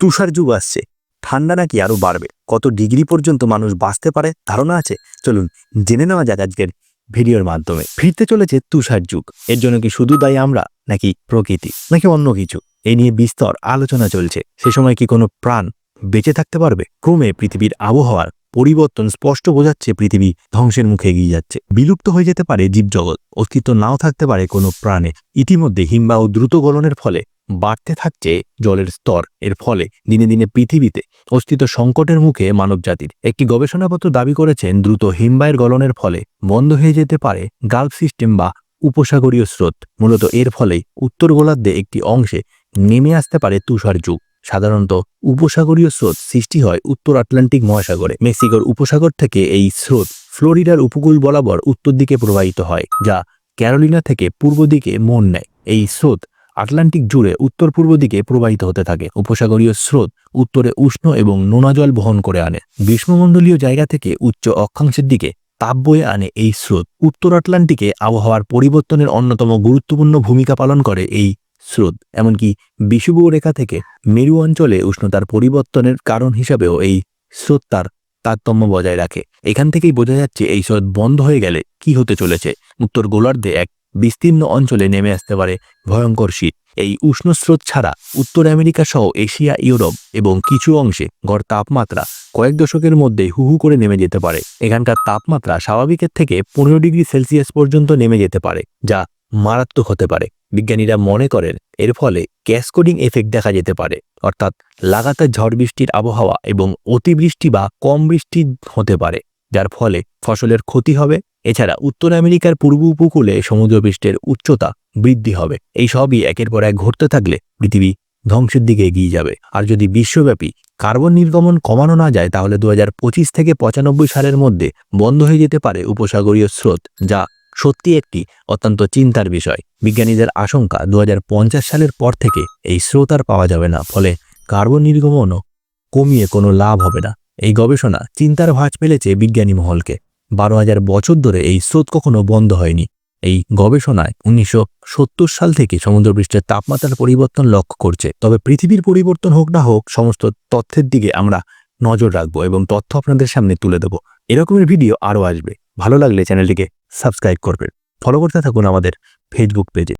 তুষার যুগ আসছে। ঠান্ডা নাকি আরও বাড়বে। কত ডিগ্রি পর্যন্ত মানুষ বাঁচতে পারে ধারণা আছে? চলুন জেনে নেওয়া যাক আজকের ভিডিওর মাধ্যমে। ফিরতে চলেছে তুষার যুগ। এর জন্য কি শুধু দায়ী আমরা, নাকি প্রকৃতি, নাকি অন্য কিছু? এই নিয়ে বিস্তর আলোচনা চলছে। সে সময় কি কোনো প্রাণ বেঁচে থাকতে পারবে? ক্রমে পৃথিবীর আবহাওয়ার পরিবর্তন স্পষ্ট বোঝাচ্ছে, পৃথিবী ধ্বংসের মুখে এগিয়ে যাচ্ছে। বিলুপ্ত হয়ে যেতে পারে জীবজগৎ। অস্তিত্ব নাও থাকতে পারে কোনো প্রাণে। ইতিমধ্যে হিমবাহ দ্রুত গলনের ফলে বাড়তে থাকছে জলের স্তর। এর ফলে দিনে দিনে পৃথিবীতে অস্তিত্ব সংকটের মুখে মানবজাতির একটি গবেষণাপত্র দাবি করেছেন, দ্রুত হিমবাহের গলনের ফলে বন্ধ হয়ে যেতে পারে গালফ সিস্টেম বা উপসাগরীয় স্রোত। মূলত এর ফলেই উত্তর গোলার্ধে একটি অংশে নেমে আসতে পারে তুষার যুগ। সাধারণত উপসাগরীয় স্রোত সৃষ্টি হয় উত্তর আটলান্টিক মহাসাগরে। মেক্সিকোর উপসাগর থেকে এই স্রোত ফ্লোরিডার উপকূল বরাবর উত্তর দিকে প্রবাহিত হয়, যা ক্যারোলিনা থেকে পূর্ব দিকে মন নেয়। এই স্রোত আটলান্টিক জুড়ে উত্তর পূর্ব দিকে প্রবাহিত হতে থাকে। উপসাগরীয় স্রোত উত্তরে উষ্ণ এবং নোনা জল বহন করে আনে। গ্রীষ্মমণ্ডলীয় জায়গা থেকে উচ্চ অক্ষাংশের দিকে তাপ বয়ে আনে এই স্রোত। উত্তর আটলান্টিকে আবহাওয়ার পরিবর্তনের অন্যতম গুরুত্বপূর্ণ ভূমিকা পালন করে এই স্রোত। এমনকি বিষুবীয় রেখা থেকে মেরু অঞ্চলে উষ্ণতার পরিবর্তনের কারণ হিসাবেও এই স্রোত তার তারতম্য বজায় রাখে। এখান থেকেই বোঝা যাচ্ছে এই স্রোত বন্ধ হয়ে গেলে কি হতে চলেছে। উত্তর গোলার্ধে এক বিস্তীর্ণ অঞ্চলে নেমে আসতে পারে ভয়ঙ্কর শীত। এই উষ্ণ স্রোত ছাড়া উত্তর আমেরিকা সহ এশিয়া, ইউরোপ এবং কিছু অংশে গড় তাপমাত্রা কয়েক দশকের মধ্যে হু হু করে নেমে যেতে পারে। এখানকার তাপমাত্রা স্বাভাবিকের থেকে পনেরো ডিগ্রি সেলসিয়াস পর্যন্ত নেমে যেতে পারে, যা মারাত্মক হতে পারে। বিজ্ঞানীরা মনে করেন এর ফলে ক্যাসকোডিং এফেক্ট দেখা যেতে পারে, অর্থাৎ লাগাতার ঝড় বৃষ্টির আবহাওয়া এবং অতিবৃষ্টি বা কম বৃষ্টি হতে পারে। যার ফলে ফসলের ক্ষতি হবে। এছাড়া উত্তর আমেরিকার পূর্ব উপকূলে সমুদ্রপৃষ্ঠের উচ্চতা বৃদ্ধি হবে। এই সবই একের পর এক ঘটতে থাকলে পৃথিবী ধ্বংসের দিকে এগিয়ে যাবে। আর যদি বিশ্বব্যাপী কার্বন নির্গমন কমানো না যায়, তাহলে দু পঁচিশ থেকে পঁচানব্বই সালের মধ্যে বন্ধ হয়ে যেতে পারে উপসাগরীয় স্রোত, যা সত্যি একটি অত্যন্ত চিন্তার বিষয়। বিজ্ঞানীদের আশঙ্কা দু হাজার পঞ্চাশ সালের পর থেকে এই স্রোত আর পাওয়া যাবে না। ফলে কার্বন নির্গমনও কমিয়ে কোনো লাভ হবে না। এই গবেষণা চিন্তার ভাঁজ ফেলেছে বিজ্ঞানী মহলকে। বারো হাজার বছর ধরে এই স্রোত কখনো বন্ধ হয়নি। এই গবেষণায় উনিশশো সত্তর সাল থেকে সমুদ্রপৃষ্ঠের তাপমাত্রার পরিবর্তন লক্ষ্য করছে। তবে পৃথিবীর পরিবর্তন হোক না হোক, সমস্ত তথ্যের দিকে আমরা নজর রাখব এবং তথ্য আপনাদের সামনে তুলে দেবো। এরকমের ভিডিও আরও আসবে। ভালো লাগলে চ্যানেলটিকে সাবস্ক্রাইব করবেন। ফলো করতে থাকুন আমাদের ফেসবুক পেজে